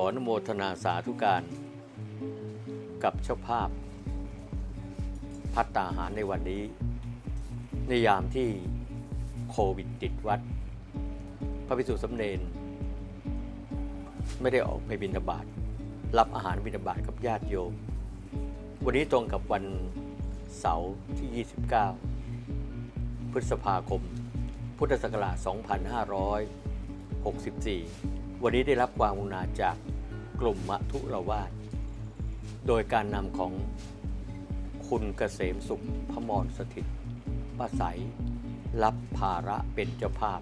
ออนุโมทนาสาธุการ กับเจ้าภาพ พัตตาหารในวันนี้ ในยามที่โควิดติดวัด พระภิกษุสำเนนไม่ได้ออกไปบิณฑบาตรับอาหารบิณฑบาตกับญาติโยม วันนี้ตรงกับวันเสาร์ที่ 29 พฤษภาคม พุทธศักราช 2564 วันนี้ได้รับความกรุณาจากกลุ่มมะทุรวาสโดยการนำของคุณเกษมสุขพมรสถิตป้าใสรับภาระเป็นเจ้าภาพ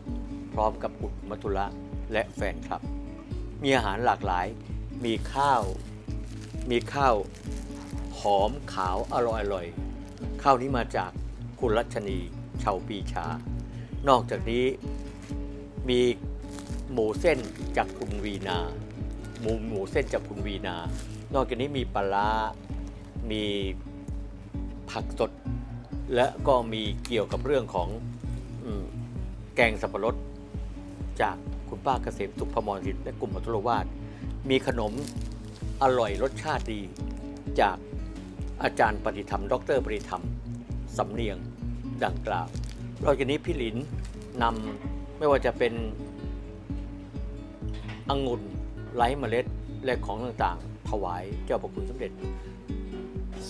พร้อมกับอุดมัทุระและแฟนคลับ มีอาหารหลากหลายมีข้าว มีข้าวหอมขาวอร่อยอร่อยๆข้าวนี้มาจากคุณรัชนีชาวปีชา นอกจากนี้มี หมูเส้นจากคุณวีนา หมูหมูเส้นจากคุณวีนา นอกจากนี้มีปลา มีผักสด และก็มีเกี่ยวกับเรื่องของอแกงสับปะรด จากคุณป้าเกษมสุขพมรสิทธิ์และกลุ่มมัทุรวาสมีขนมอร่อยรสชาติดี จากอาจารย์ปฏิธรรม ดรปฏิธรรม สำเนียงดังกล่าว นอกจากนี้พี่หลินนำไม่ว่าจะเป็น องุ่นไร้เมล็ดและของต่างๆ ถวายเจ้าประคุณสมเด็จ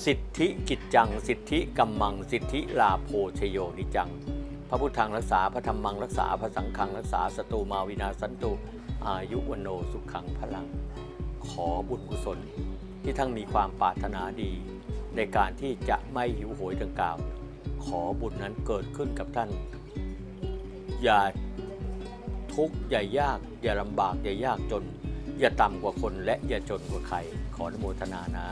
สิทธิกิจจัง สิทธิกัมมัง สิทธิลาโพชโยนิจัง พระพุทธังรักษาพระธรรมังรักษาพระสังฆังรักษาสตูมาวินาสันตุอายุวโนสุขังพลัง ขอบุญกุศล ที่ทั้งมีความปรารถนาดี ในการที่จะไม่หิวโหยดังกล่าว ขอบุญนั้นเกิดขึ้นกับท่าน อย่า ทุกข์อย่ายาก อย่าลำบากอย่ายากจน อย่าต่ำกว่าคนและอย่าจนกว่าใคร ขออนุโมทนานะ